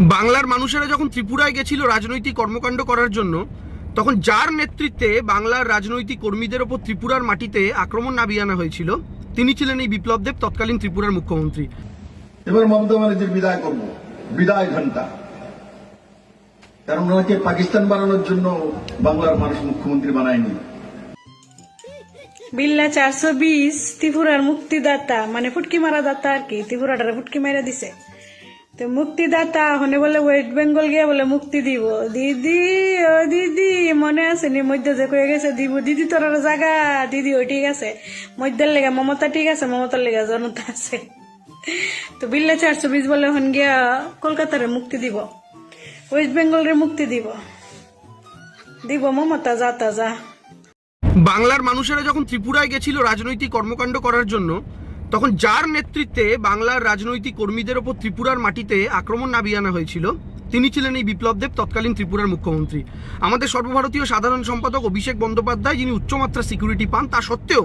বাংলার মানুষেরা যখন ত্রিপুরায় গেছিল রাজনৈতিক কর্মকাণ্ড করার জন্য তখন যার নেতৃত্বে বাংলার রাজনৈতিক কর্মীদের ওপর ত্রিপুরার মাটিতে আক্রমণ নামিয়ে আনা হয়েছিল তিনি ছিলেন এই বিপ্লব দেব তৎকালীন ত্রিপুরার মুখ্যমন্ত্রী। এবার মমতা ব্যানার্জির বিদায় করব। বিদায় ঘণ্টা কারণ ওনাকে পাকিস্তান বানানোর জন্য বাংলার মানুষ মুখ্যমন্ত্রী বানায়নি। বিল্লা চারশো বিশ ত্রিপুরার মুক্তিদাতা মানে ফুটকি মারা দাতা আর কি ত্রিপুরাটারে ফুটকি মেরে দিছে। তো মুক্তিদাতা হনে বলে ওয়েস্ট বেঙ্গল গিয়ে বলে মুক্তি দিব। দিদি, ও দিদি, মনে আছে নি? মধ্যে যে কয়ে গেছে, দিব, দিদি তোর জাগা, দিদি, ও ঠিক আছে। মধ্যের লেগে মমতা ঠিক আছে, মমতার লেগে জনতা আছে। তো বিল্লা চারশো বিশ বলে হন গিয়া কলকাতারে মুক্তি দিব। ওয়েস্ট বেঙ্গলের মুক্তি দিব। দিব মমতা যাতা যা। বাংলার মানুষেরা যখন ত্রিপুরায় গেছিল রাজনৈতিক কর্মকাণ্ড করার জন্য তখন যার নেতৃত্বে বাংলার রাজনৈতিক কর্মীদের ওপর ত্রিপুরার মাটিতে আক্রমণ নামিয়ে আনা হয়েছিল, তিনি ছিলেন এই বিপ্লব দেব, তৎকালীন ত্রিপুরার মুখ্যমন্ত্রী। আমাদের সর্বভারতীয় সাধারণ সম্পাদক অভিষেক বন্দ্যোপাধ্যায়, যিনি উচ্চমাত্রা সিকিউরিটি পান, তা সত্ত্বেও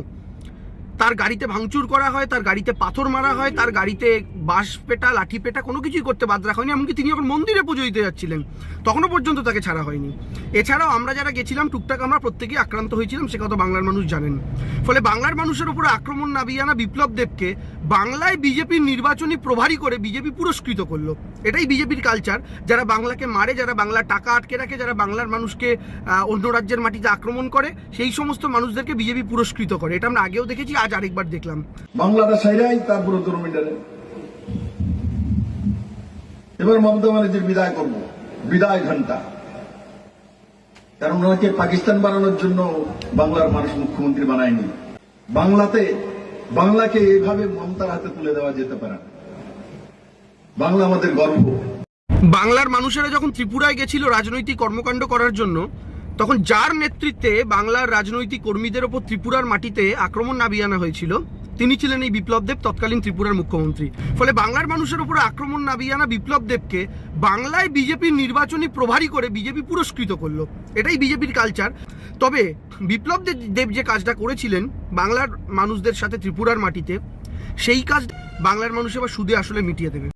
তার গাড়িতে ভাঙচুর করা হয়, তার গাড়িতে পাথর মারা হয়, তার গাড়িতে বাঁশ পেটা লাঠি পেটা কোনো কিছুই করতে বাদ রাখা হয়নি, এমনকি তিনি যখন মন্দিরে পুজো দিতে যাচ্ছিলেন, তখনও পর্যন্ত তাকে ছাড়া হয়নি। এছাড়াও আমরা যারা গেছিলাম, টুকটাক আমরা প্রত্যেকেই আক্রান্ত হয়েছিলাম, সে কথা বাংলার মানুষ জানেন। ফলে বাংলার মানুষের উপরে আক্রমণ নামিয়ে আনা বিপ্লব দেবকে বাংলায় বিজেপির নির্বাচনী প্রভারী করে বিজেপি পুরস্কৃত করল। এটাই বিজেপির কালচার যারা বাংলাকে মারে, যারা বাংলার টাকা আটকে রাখে, যারা বাংলার মানুষকে অন্য রাজ্যের মাটিতে আক্রমণ করে, সেই সমস্ত মানুষদেরকে বিজেপি পুরস্কৃত করে। এটা আমরা আগেও দেখেছি, আজ আরেকবার দেখলাম। সাইরাই তারপরে এবার মমতা ব্যানার্জির বিদায় করব। বিদায় ঘণ্টা কারণ ওনাকে পাকিস্তান বানানোর জন্য বাংলার মানুষ মুখ্যমন্ত্রী বানায়নি। বাংলাতে, বাংলাকে এইভাবে মমতার হাতে তুলে দেওয়া যেতে পারে। বাংলা আমাদের গর্ব। বাংলার মানুষেরা যখন ত্রিপুরায় গেছিল রাজনৈতিক কর্মকাণ্ড করার জন্য, তখন যার নেতৃত্বে বাংলার রাজনৈতিক কর্মীদের ওপর ত্রিপুরার মাটিতে আক্রমণ নামিয়ে আনা হয়েছিল তিনি ছিলেন এই বিপ্লব দেব তৎকালীন ত্রিপুরার মুখ্যমন্ত্রী। ফলে বাংলার মানুষের উপরে আক্রমণ নাবিয়ে আনা বিপ্লব দেবকে বাংলায় বিজেপির নির্বাচনী প্রভারী করে বিজেপি পুরস্কৃত করল। এটাই বিজেপির কালচার তবে বিপ্লব দেব যে কাজটা করেছিলেন বাংলার মানুষদের সাথে ত্রিপুরার মাটিতে, সেই কাজ বাংলার মানুষ এবার সুদে আসলে মিটিয়ে দেবে।